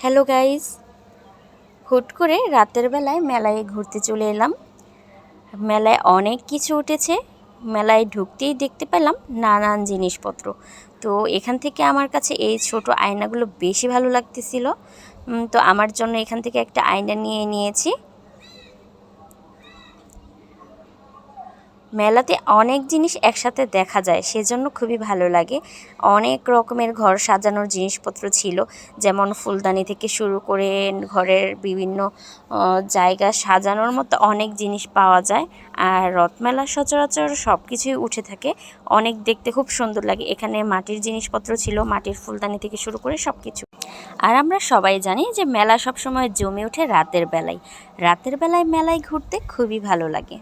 Hello guys. হুট করে রাতের বেলায় মেলায় ঘুরতে চলে এলাম। মেলায় অনেক কিছু উঠেছে। মেলায় ঢুকতেই দেখতে পেলাম নানান জিনিসপত্র। তো এখান থেকে আমার কাছে এই ছোট আয়নাগুলো বেশি ভালো লাগতেছিল। তো আমার জন্য এখান থেকে একটা আয়না নিয়ে নিয়েছি। মেলাতে অনেক জিনিস একসাথে দেখা যায়, সেজন্য খুবই ভালো লাগে। অনেক রকমের ঘর সাজানোর জিনিসপত্র ছিল, যেমন ফুলদানি থেকে শুরু করে ঘরের বিভিন্ন জায়গা সাজানোর মতো অনেক জিনিস পাওয়া যায়। আর রথমেলা সচরাচর সব কিছুই উঠে থাকে, অনেক দেখতে খুব সুন্দর লাগে। এখানে মাটির জিনিসপত্র ছিল, মাটির ফুলদানি থেকে শুরু করে সব কিছু আর আমরা সবাই জানি যে মেলা সবসময় জমে ওঠে রাতের বেলায়। রাতের বেলায় মেলায় ঘুরতে খুবই ভালো লাগে।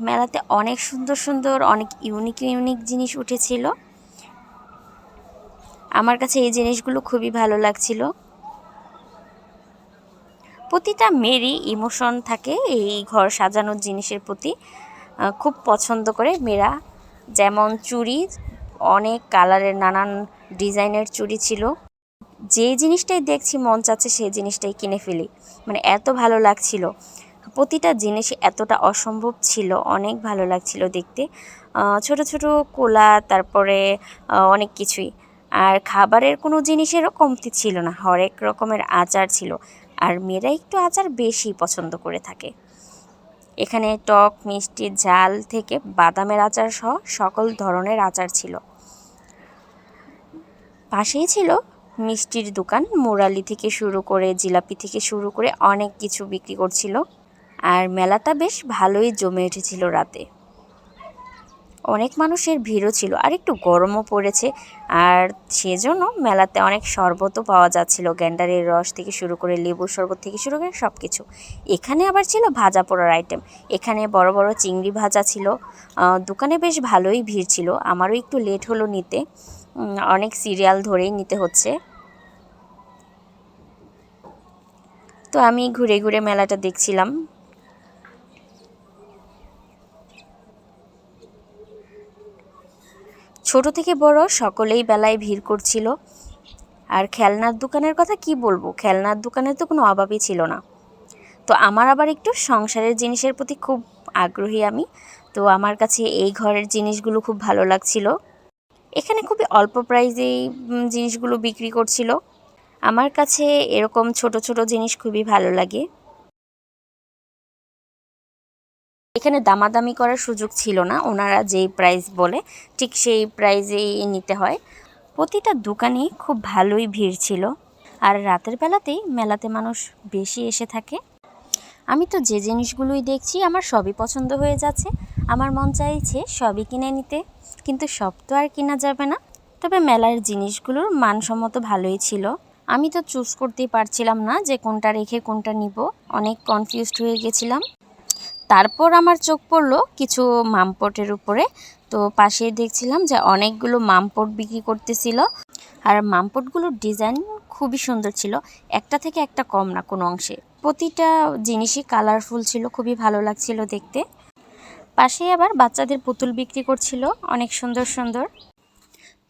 মেলাতে অনেক সুন্দর সুন্দর, অনেক ইউনিক ইউনিক জিনিস উঠেছিল। আমার কাছে এই জিনিসগুলো খুবই ভালো লাগছিল। প্রতিটা মেয়েরই ইমোশন থাকে এই ঘর সাজানোর জিনিসের প্রতি। খুব পছন্দ করে মেয়েরা। যেমন চুড়ি, অনেক কালারের নানান ডিজাইনের চুড়ি ছিল। যে জিনিসটাই দেখছি মন চাচ্ছে সেই জিনিসটাই কিনে ফেলি। মানে এত ভালো লাগছিল। প্রতিটা জিনিসই এতটা অসম্ভব ছিল, অনেক ভালো লাগছিল দেখতে। ছোট ছোট কোলা, তারপরে অনেক কিছুই। আর খাবারের কোনো জিনিসেরও কমতি ছিল না, হরেক রকমের আচার ছিল। আর মেয়েরা একটু আচার বেশি পছন্দ করে থাকে। এখানে টক, মিষ্টি, ঝাল থেকে বাদামের আচার সহ সকল ধরনের আচার ছিল। পাশেই ছিল মিষ্টির দোকান, মোরালি থেকে শুরু করে, জিলাপি থেকে শুরু করে অনেক কিছু বিক্রি করছিল। আর মেলাটা বেশ ভালোই জমে উঠেছিল রাতে। অনেক মানুষের ভিড়ও ছিল, আর একটু গরমও পড়েছে। আর সেজন্য মেলাতে অনেক শরবতও পাওয়া যাচ্ছিল, গ্যান্ডারের রস থেকে শুরু করে লেবুর শরবত থেকে শুরু করে সব কিছু এখানে আবার ছিল ভাজা পোড়ার আইটেম এখানে বড় বড় চিংড়ি ভাজা ছিল। দোকানে বেশ ভালোই ভিড় ছিল, আমারও একটু লেট হলো নিতে। অনেক সিরিয়াল ধরেই নিতে হচ্ছে। তো আমি ঘুরে ঘুরে মেলাটা দেখছিলাম। ছোট থেকে বড় সকলেই বেলায় ভিড় করছিল। আর খেলনার দোকানের কথা কি বলব? খেলনার দোকানের তো কোনো অভাবই ছিল না। তো আমার আবার একটু সংসারের জিনিসের প্রতি খুব আগ্রহী আমি। তো আমার কাছে এই ঘরের জিনিসগুলো খুব ভালো লাগছিল। এখানে খুবই অল্প প্রাইজেই জিনিসগুলো বিক্রি করছিল। আমার কাছে এরকম ছোট ছোট জিনিস খুবই ভালো লাগে। এখানে দামাদামি করার সুযোগ ছিল না। ওনারা যেই প্রাইস বলে, ঠিক সেই প্রাইজেই নিতে হয়। প্রতিটা দোকানে খুব ভালোই ভিড় ছিল। আর রাতের বেলাতেই মেলাতে মানুষ বেশি এসে থাকে। আমি তো যে জিনিসগুলোই দেখছি, আমার সবই পছন্দ হয়ে যাচ্ছে। আমার মন চাইছে সবই কিনে নিতে। কিন্তু সব তো আর কেনা যাবে না। তবে মেলার জিনিসগুলোর মানসম্মত ভালোই ছিল। আমি তো চুজ করতেই পারছিলাম না যে কোনটা রেখে কোনটা নিব। অনেক কনফিউজড হয়ে গেছিলাম। তারপর আমার চোখ পড়ল কিছু মামপটের উপরে। তো পাশে দেখছিলাম যে অনেকগুলো মামপট বিক্রি করতেছিল। আর মামপটগুলোর ডিজাইন খুবই সুন্দর ছিল। একটা থেকে একটা কম না, কোনো অংশে। প্রতিটা জিনিসই কালারফুল ছিল, খুবই ভালো লাগছিল দেখতে। পাশেই আবার বাচ্চাদের পুতুল বিক্রি করছিল, অনেক সুন্দর সুন্দর।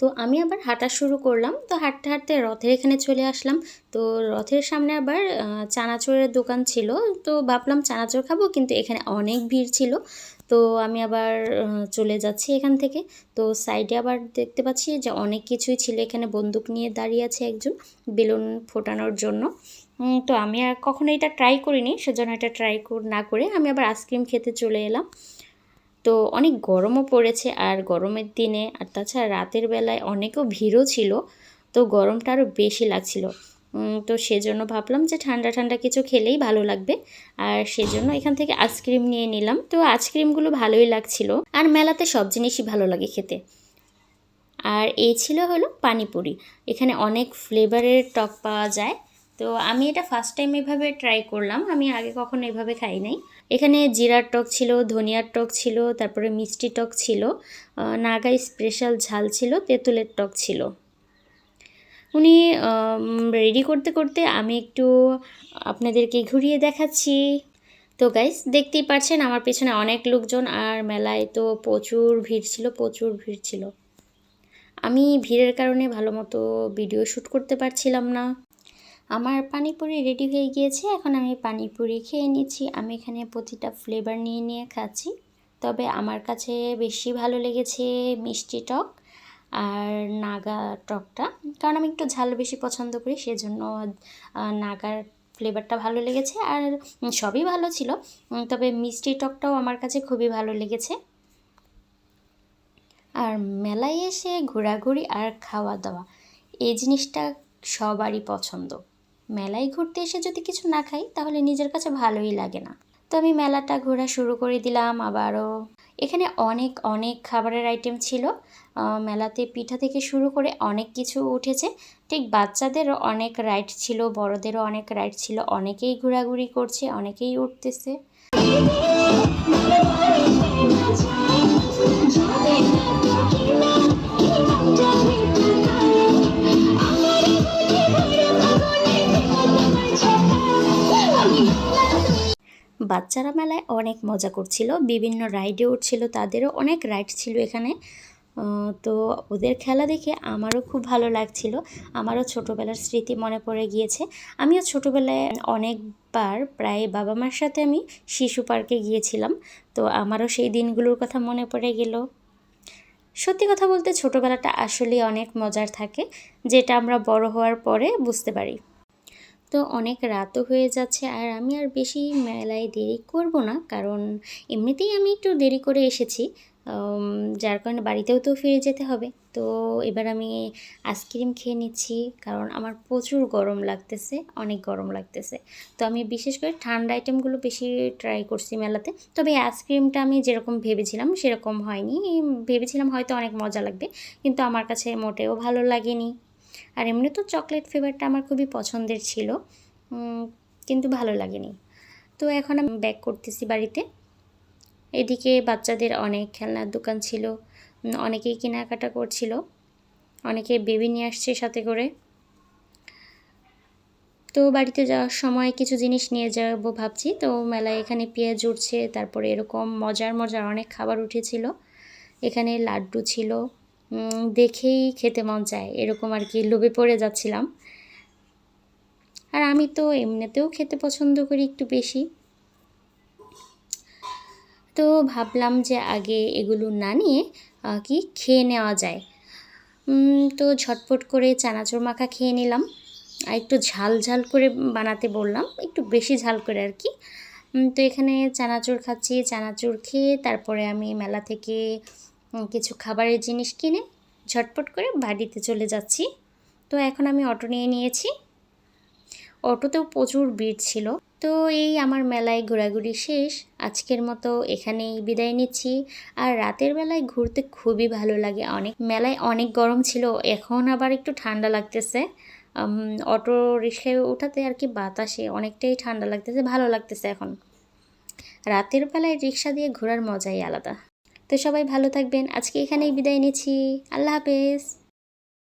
তো আমি আবার হাঁটা শুরু করলাম। তো হাঁটতে হাঁটতে রথের এখানে চলে আসলাম। তো রথের সামনে আবার চানাচুরের দোকান ছিল। তো ভাবলাম চানাচুর খাব, কিন্তু এখানে অনেক ভিড় ছিল। তো আমি আবার চলে যাচ্ছি এখান থেকে। তো সাইডে আবার দেখতে পাচ্ছি যে অনেক কিছুই ছিল। এখানে বন্দুক নিয়ে দাঁড়িয়ে আছে একজন বেলুন ফোটানোর জন্য। তো আমি আর কখনো এটা ট্রাই করিনি। সেজন্য এটা ট্রাই না করে আমি আবার আইসক্রিম খেতে চলে এলাম। তো অনেক গরমও পড়েছে আর গরমের দিনে আর তাছাড়া রাতের বেলায় অনেকও ভিড়ও ছিল, তো গরমটা আরও বেশি লাগছিল। তো সেজন্য ভাবলাম যে ঠান্ডা ঠান্ডা কিছু খেলেই ভালো লাগবে। আর সেজন্য এখান থেকে আইসক্রিম নিয়ে নিলাম। তো আইসক্রিমগুলো ভালোই লাগছিল আর মেলাতে সব জিনিসই ভালো লাগে খেতে। আর এই ছিল হলো পানিপুরি। এখানে অনেক ফ্লেভারের টক পাওয়া যায়। তো আমি এটা ফার্স্ট টাইম এভাবে ট্রাই করলাম। আমি আগে কখনো এভাবে খাই নাই। এখানে জিরার টক ছিল, ধনিয়ার টক ছিল, তারপরে মিষ্টি টক ছিল নাগাই স্পেশাল ঝাল ছিল, তেঁতুলের টক ছিল। উনি রেডি করতে করতে আমি একটু আপনাদেরকে ঘুরিয়ে দেখাচ্ছি। তো গাইস দেখতেই পাচ্ছেন আমার পেছনে অনেক লোকজন আর মেলায় তো প্রচুর ভিড় ছিল, প্রচুর ভিড় ছিল। আমি ভিড়ের কারণে ভালো মতো ভিডিও শ্যুট করতে পারছিলাম না। আমার পানিপুরি রেডি হয়ে গিয়েছে, এখন আমি পানিপুরি খেয়ে নিচ্ছি। আমি এখানে প্রতিটা ফ্লেভার নিয়ে নিয়ে খাচ্ছি। তবে আমার কাছে বেশি ভালো লেগেছে মিষ্টি টক আর নাগা টকটা। কারণ আমি একটু ঝাল বেশি পছন্দ করি, সেজন্য নাগার ফ্লেভারটা ভালো লেগেছে আর সবই ভালো ছিল। তবে মিষ্টি টকটাও আমার কাছে খুবই ভালো লেগেছে। আর মেলায় এসে ঘোরাঘুরি আর খাওয়া দাওয়া, এই জিনিসটা সবারই পছন্দ। মেলায় ঘুরতে এসে যদি কিছু না খাই, তাহলে নিজের কাছে ভালোই লাগে না। তো আমি মেলাটা ঘোরা শুরু করে দিলাম আবারও। এখানে অনেক অনেক খাবারের আইটেম ছিল। মেলাতে পিঠা থেকে শুরু করে অনেক কিছু উঠেছে। ঠিক বাচ্চাদেরও অনেক রাইড ছিল, বড়দেরও অনেক রাইড ছিল। অনেকেই ঘোরাঘুরি করছে, অনেকেই উঠতেছে। বাচ্চারা মেলায় অনেক মজা করছিল, বিভিন্ন রাইডে উঠছিল, তাদেরও অনেক রাইড ছিল এখানে। তো ওদের খেলা দেখে আমারও খুব ভালো লাগছিল। আমারও ছোটোবেলার স্মৃতি মনে পড়ে গিয়েছে। আমিও ছোটোবেলায় অনেকবার প্রায় বাবা মার সাথে আমি শিশু পার্কে গিয়েছিলাম, তো আমারও সেই দিনগুলোর কথা মনে পড়ে গেল। সত্যি কথা বলতে ছোটোবেলাটা আসলেই অনেক মজার থাকে, যেটা আমরা বড় হওয়ার পরে বুঝতে পারি। তো অনেক রাতও হয়ে যাচ্ছে আর আমি আর বেশি মেলায় দেরি করব না, কারণ এমনিতেই আমি একটু দেরি করে এসেছি। যার কারণে বাড়িতেও তো ফিরে যেতে হবে। তো এবার আমি আইসক্রিম খেয়ে নিচ্ছি, কারণ আমার প্রচুর গরম লাগতেছে, অনেক গরম লাগতেছে। তো আমি বিশেষ করে ঠান্ডা আইটেমগুলো বেশি ট্রাই করছি মেলাতে। তবে আইসক্রিমটা আমি যেরকম ভেবেছিলাম, সেরকম হয়নি। ভেবেছিলাম হয়তো অনেক মজা লাগবে, কিন্তু আমার কাছে মোটেও ভালো লাগেনি। আর এমনি তো চকলেট ফ্লেভারটা আমার খুবই পছন্দের ছিল কিন্তু ভালো লাগেনি। তো এখন আমি ব্যাক করতেছি বাড়িতে। এদিকে বাচ্চাদের অনেক খেলনার দোকান ছিল অনেকেই কেনাকাটা করছিল, অনেকে বেবি নিয়ে আসছে সাথে করে। তো বাড়িতে যাওয়ার সময় কিছু জিনিস নিয়ে যাব ভাবছি, তো মেলায় এখানে পেঁয়াজ উঠছে, তারপরে এরকম মজার মজার অনেক খাবার উঠেছিল। এখানে লাড্ডু ছিল দেখেই খেতে মন চায়। এরকম আর কি লোভে পড়ে যাচ্ছিলাম। আর আমি তো এমনিতেও খেতে পছন্দ করি একটু বেশি। তো ভাবলাম যে আগে এগুলো না নিয়ে কি খেয়ে নেওয়া যায়। তো ঝটপট করে চানাচুর মাখা খেয়ে নিলাম। আর একটু ঝাল ঝাল করে বানাতে বললাম, একটু বেশি ঝাল করে আর কি। তো এখানে চানাচুর খাচ্ছি, চানাচুর খেয়ে তারপরে আমি মেলা থেকে কিছু খাবারের জিনিস কিনে ঝটপট করে বাড়িতে চলে যাচ্ছি। তো এখন আমি অটো নিয়ে নিয়েছি। অটোতেও প্রচুর ভিড় ছিল। তো এই আমার মেলায় ঘোরাঘুরি শেষ। আজকের মতো এখানেই বিদায় নিচ্ছি। আর রাতের বেলায় ঘুরতে খুবই ভালো লাগে। অনেক মেলায় অনেক গরম ছিল। এখন আবার একটু ঠান্ডা লাগতেছে। অটো রিক্সায় ওঠাতে আর কি বাতাসে অনেকটাই ঠান্ডা লাগতেছে, ভালো লাগতেছে এখন। রাতের বেলায় রিক্সা দিয়ে ঘোরার মজাই আলাদা। তো সবাই ভালো থাকবেন। আজকে এখানেই বিদায় নিচ্ছি। আল্লাহ হাফেজ।